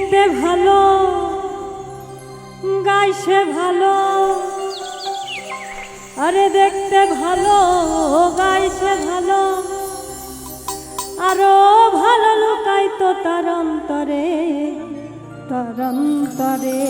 দেখতে ভালো, গাইছে ভালো। আরে দেখতে ভালো, গাইছে ভালো। আরও ভালো লুকাই তো তার অন্তরে তার অন্তরে।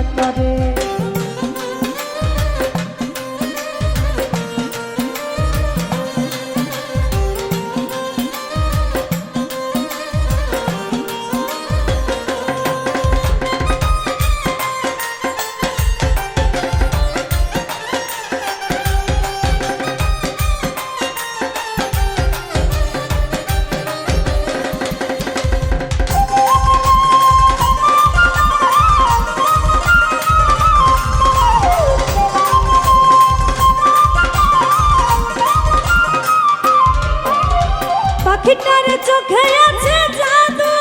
God, পাখিটার চোখে আছে জাদু।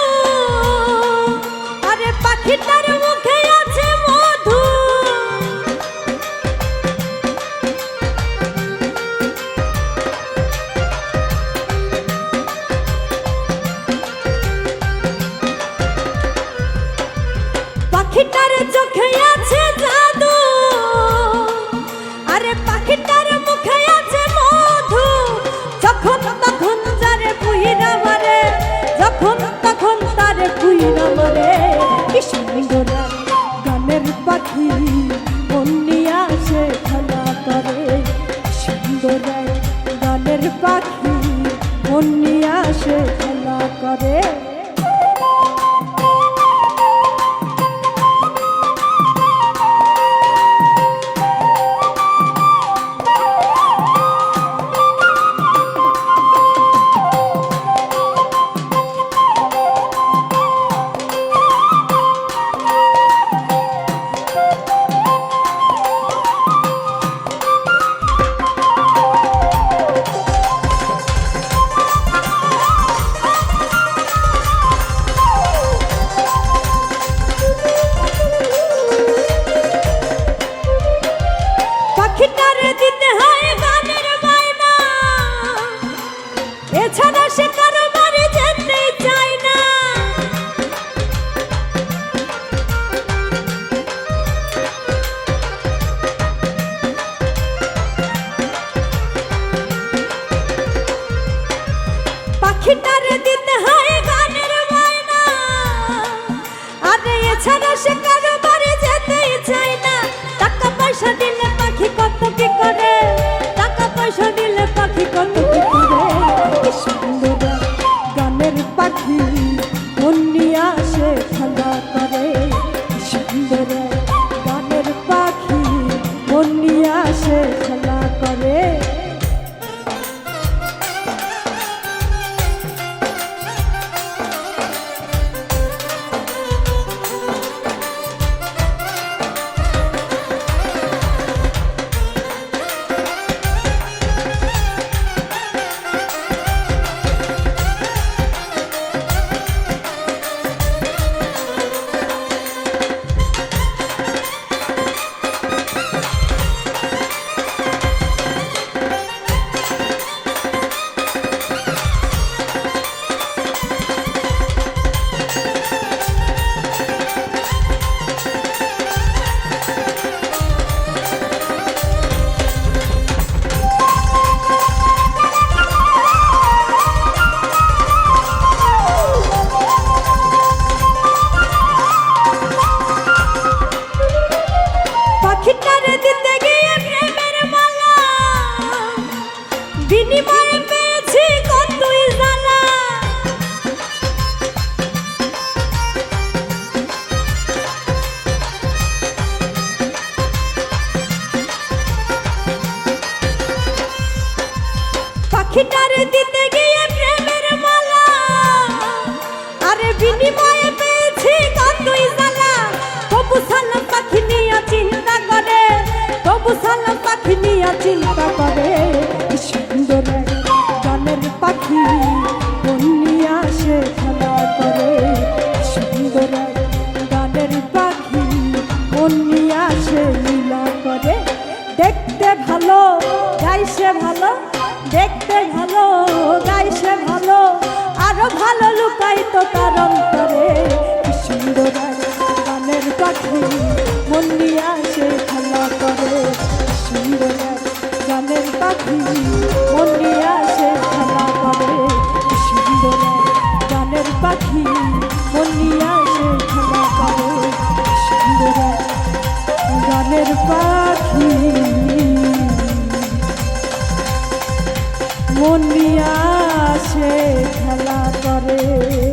আরে পাখিটার মুখ chegar দিতে গিয়ে প্রেমের মালা। আরে বিনিময়ে পেয়েছি কতই জ্বালা। তবু সালাম পাখি নিয়ে চিন্তা করে। তবু সালাম পাখি নিয়ে চিন্তা করে। সুন্দর গানের পাখি। দেখতে ভালো, গাইছে ভালো, আরও ভালো লুকাই তো তার অন্তরে। সুন্দর গানের পাখি, মন নিয়ে আসে করে। সুন্দর গানের পাখি মন নিয়ে আসে খেলা করে।